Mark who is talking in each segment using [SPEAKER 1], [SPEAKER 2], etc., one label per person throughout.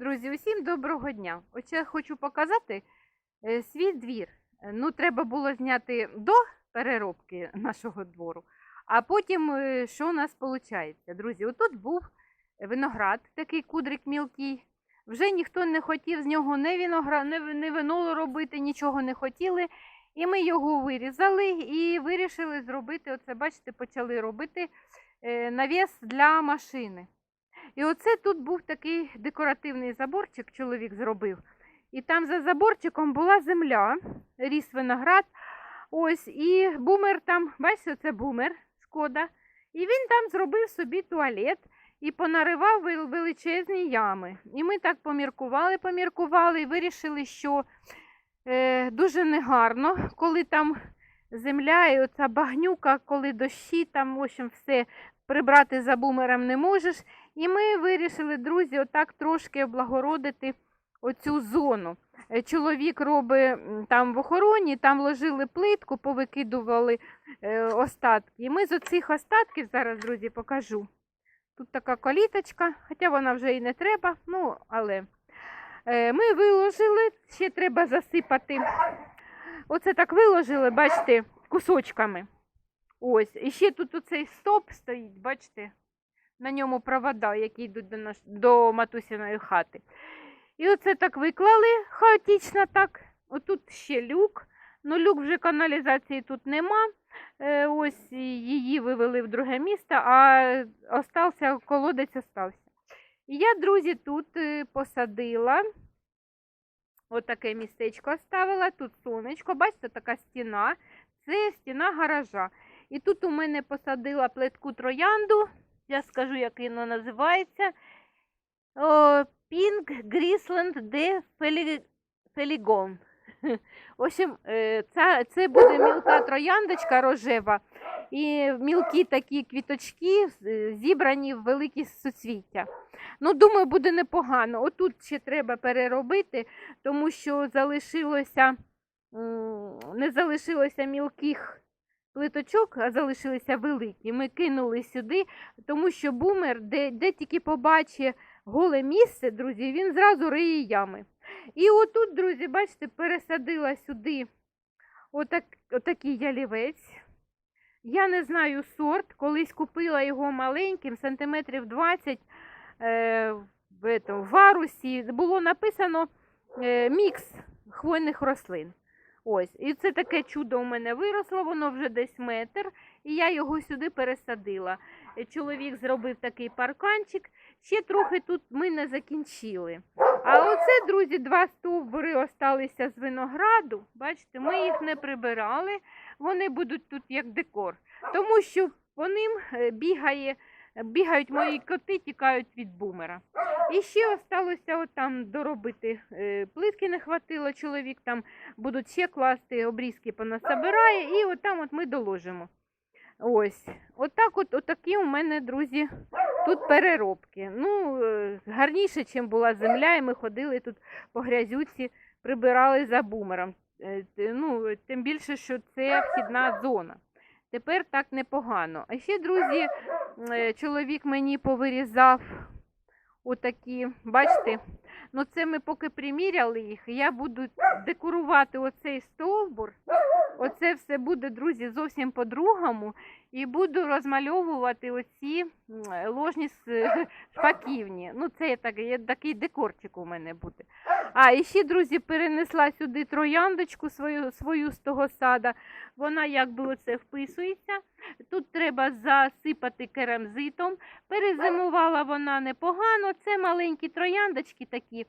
[SPEAKER 1] Друзі, усім доброго дня. Ось я хочу показати е, свій двір. Е, Ну, треба було зняти до переробки нашого двору, а потім е, що у нас виходить. Друзі, отут був виноград, такий кудрик мілкий. Вже ніхто не хотів з нього не виноград, не, ви- вино робити, нічого не хотіли. І ми його вирізали і вирішили зробити, оце, бачите, почали робити навіс для машини. І оце тут був такий декоративний заборчик, чоловік зробив. І там за заборчиком була земля, ріс виноград. Ось, і бумер там, бачите, це бумер, шкода. І він там зробив собі туалет і понаривав величезні ями. І ми так поміркували, поміркували і вирішили, що е, дуже негарно, коли там земля і оця багнюка, коли дощі, там, в общем, все прибрати за бумером не можеш. І ми вирішили, друзі, отак трошки облагородити оцю зону. Е, Чоловік робить там в охороні, там ложили плитку, повикидували е, остатки. І ми з оцих остатків зараз, друзі, покажу. Тут така коліточка, хоча вона вже і не треба, ну, але е, ми виложили, ще треба засипати. Оце так виложили, бачите, кусочками. Ось. І ще тут оцей стоп стоїть, бачите, на ньому провода, які йдуть до, наш... до матусіної хати. І оце так виклали хаотично так. Отут ще люк. Ну, люк вже каналізації тут нема. Е, ось її вивели в друге місто, а остався, колодець остався. І я, друзі, тут е, посадила. Отаке містечко оставила. Тут сонечко, бачите, така стіна. Це стіна гаража. І тут у мене посадила плитку троянду. Я скажу, як воно називається. Pink Grisland de Feli- В общем, це, це буде мілка трояндочка рожева. І мілкі такі квіточки зібрані в великі суцвіття. Ну, думаю, буде непогано. Отут ще треба переробити, тому що залишилося, не залишилося мілких плиточок, залишилися великі. Ми кинули сюди, тому що бумер, де, де тільки побачить голе місце, друзі, він зразу риє ями. І отут, друзі, бачите, пересадила сюди отак, отакий ялівець. Я не знаю сорт, колись купила його маленьким, сантиметрів 20 е, в, в варусі. Було написано е, мікс хвойних рослин. Ось, і це таке чудо у мене виросло, воно вже десь метр, і я його сюди пересадила. Е, Чоловік зробив такий парканчик. Ще трохи тут ми не закінчили. А оце, друзі, два стовбури осталися з винограду. Бачите, ми їх не прибирали, вони будуть тут як декор. Тому що по ним е, бігає, бігають мої коти, тікають від бумера. І ще осталося от там доробити. е, Плитки не хватило, чоловік там будуть ще класти, обрізки понасобирає, і от там от ми доложимо. Ось, отак от, отакі у мене, друзі, тут переробки. Ну, е, гарніше, ніж була земля, і ми ходили тут по грязюці, прибирали за бумером. Е, Ну, тим більше, що це вхідна зона. Тепер так непогано. А ще, друзі, чоловік мені повирізав отакі, бачите, ну це ми поки приміряли їх, я буду декорувати оцей стовбур. Оце все буде, друзі, зовсім по-другому. І буду розмальовувати оці ложні шпаківні. Ну, це так, такий декорчик у мене буде. А, і ще, друзі, перенесла сюди трояндочку свою, свою з того сада. Вона якби оце вписується. Тут треба засипати керамзитом. Перезимувала вона непогано. Це маленькі трояндочки такі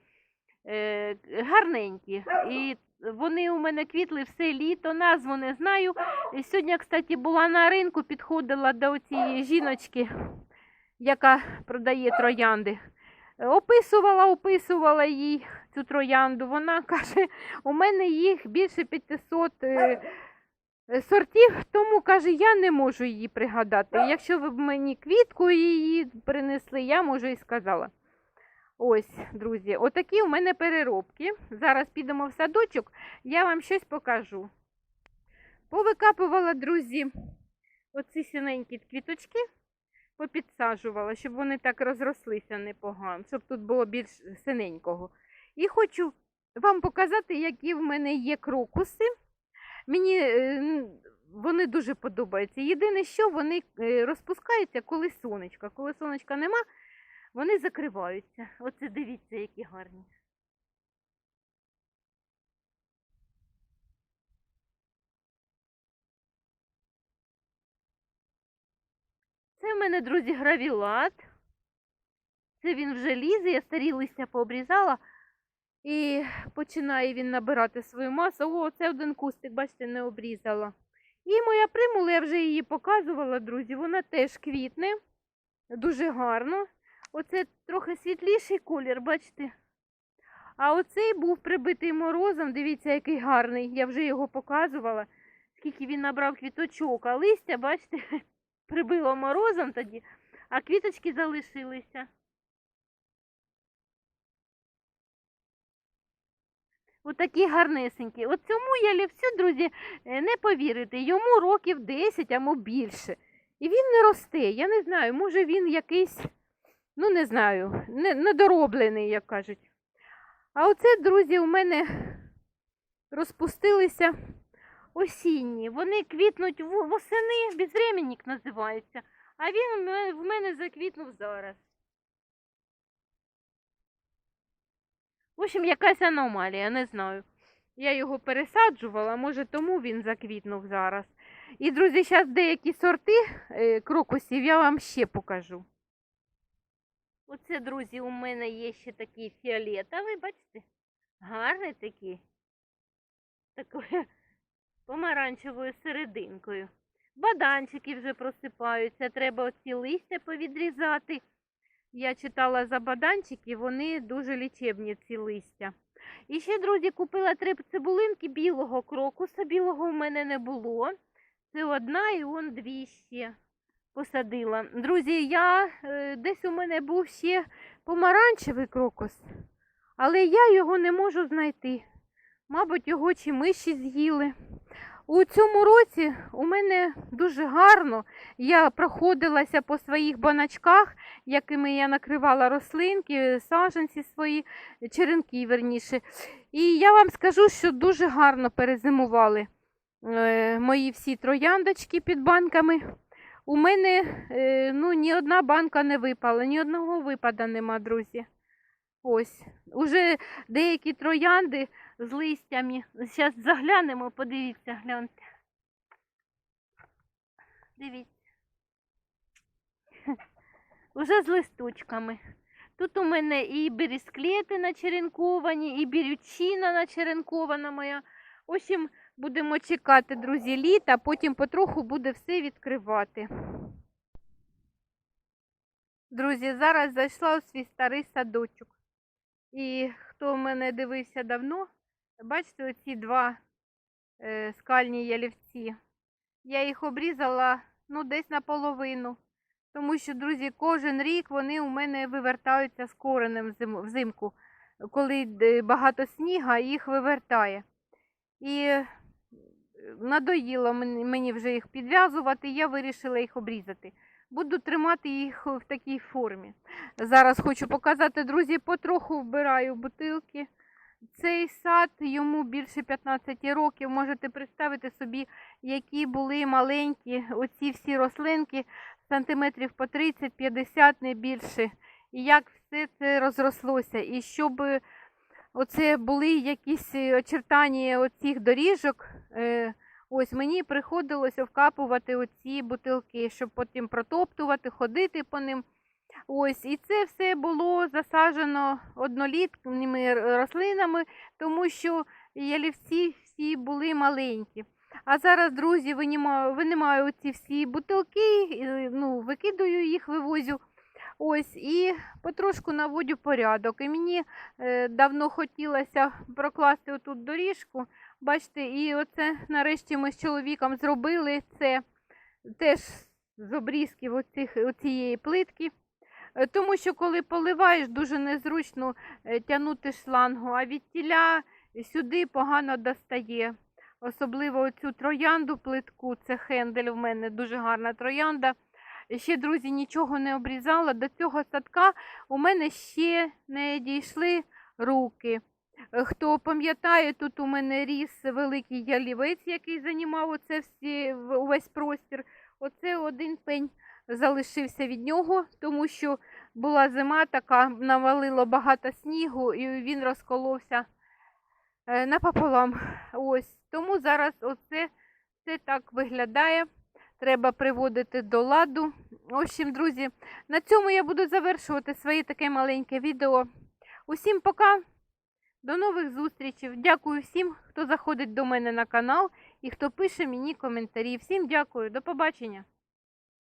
[SPEAKER 1] е, гарненькі. І вони у мене квітли все літо, назву не знаю. Сьогодні, кстати, була на ринку, підходила до цієї жіночки, яка продає троянди. Описувала, описувала їй цю троянду. Вона каже, у мене їх більше 500 е, е, сортів, тому каже, я не можу її пригадати. Якщо ви б мені квітку її принесли, я можу і сказала. Ось, друзі, отакі у мене переробки. Зараз підемо в садочок, я вам щось покажу. Повикапувала, друзі, оці синенькі квіточки. попідсаджувала, щоб вони так розрослися непогано, щоб тут було більш синенького. І хочу вам показати, які в мене є крокуси. Мені е, вони дуже подобаються. Єдине, що вони е, розпускаються, коли сонечка. Коли сонечка нема, вони закриваються. Оце дивіться, які гарні. Це в мене, друзі, гравілат. Це він вже лізе, я старі листя пообрізала. І починає він набирати свою масу. О, це один кустик, бачите, не обрізала. І моя примула, я вже її показувала, друзі, вона теж квітне. Дуже гарно. Оце трохи світліший колір, бачите. А оцей був прибитий морозом. Дивіться, який гарний. Я вже його показувала. Скільки він набрав квіточок, а листя, бачите, прибило морозом тоді, а квіточки залишилися. Отакі гарнесенькі. От цьому ялівцю, друзі, е, не повірите, йому років 10 або більше. І він не росте. Я не знаю, може він якийсь, ну не знаю, недороблений, як кажуть. А оце, друзі, у мене розпустилися осінні. Вони квітнуть восени, безвременник називається. А він в мене заквітнув зараз. В общем, якась аномалія, не знаю. Я його пересаджувала, може тому він заквітнув зараз. І, друзі, зараз деякі сорти е, крокусів я вам ще покажу. Оце, друзі, у мене є ще такий фіолетовий, бачите? Гарний такий. Такою помаранчевою серединкою. Баданчики вже просипаються, треба оці листя повідрізати. Я читала за баданчики, вони дуже лічебні, ці листя. І ще, друзі, купила три цибулинки білого крокуса. Білого в мене не було. Це одна і он дві ще посадила. Друзі, я е, десь у мене був ще помаранчевий крокус, але я його не можу знайти. Мабуть, його чи миші з'їли. У цьому році у мене дуже гарно. Я проходилася по своїх баначках, якими я накривала рослинки, саджанці свої, черенки, верніше. І я вам скажу, що дуже гарно перезимували е, мої всі трояндочки під банками. У мене е, ну, ні одна банка не випала, ні одного випада нема, друзі. Ось. Уже деякі троянди з листями. Зараз заглянемо, подивіться, гляньте. Дивіться. Уже з листочками. Тут у мене і бересклети начеренковані, і бірючина начеренкована моя. В общем, будемо чекати, друзі, літа, потім потроху буде все відкривати. Друзі, зараз зайшла у свій старий садочок. І хто в мене дивився давно, бачите, оці два е, скальні ялівці. Я їх обрізала ну, десь наполовину. Тому що, друзі, кожен рік вони у мене вивертаються з коренем взим- взимку, коли багато сніга, їх вивертає. І надоїло мені вже їх підв'язувати, я вирішила їх обрізати. Буду тримати їх в такій формі. Зараз хочу показати, друзі, потроху вбираю бутилки. Цей сад йому більше 15 років. Можете представити собі, які були маленькі оці всі рослинки, сантиметрів по 30-50, не більше. І як все це розрослося. І щоб оце були якісь е, очертання оцих доріжок, е, ось мені приходилося вкапувати оці бутилки, щоб потім протоптувати, ходити по ним. Ось, і це все було засаджено однолітніми рослинами, тому що ялівці всі були маленькі. А зараз, друзі, винімаю оці всі бутилки, ну, викидаю їх, вивозю. Ось, і потрошку наводю порядок. І мені е, давно хотілося прокласти отут доріжку. Бачите, і оце нарешті ми з чоловіком зробили це теж з обрізків оцих, оцієї плитки. Е, Тому що коли поливаєш, дуже незручно е, тягнути шлангу, а від тіля сюди погано достає. Особливо цю троянду плитку, це хендель в мене дуже гарна троянда. ще, друзі, нічого не обрізала. До цього садка у мене ще не дійшли руки. Хто пам'ятає, тут у мене ріс великий ялівець, який займав оце всі, увесь простір. Оце один пень залишився від нього, тому що була зима така, навалило багато снігу, і він розколовся е, напополам. Ось тому зараз оце це так виглядає. Треба приводити до ладу. В общем, друзі, на цьому я буду завершувати своє таке маленьке відео. Усім пока! До нових зустрічей. Дякую всім, хто заходить до мене на канал і хто пише мені коментарі. Всім дякую, до побачення.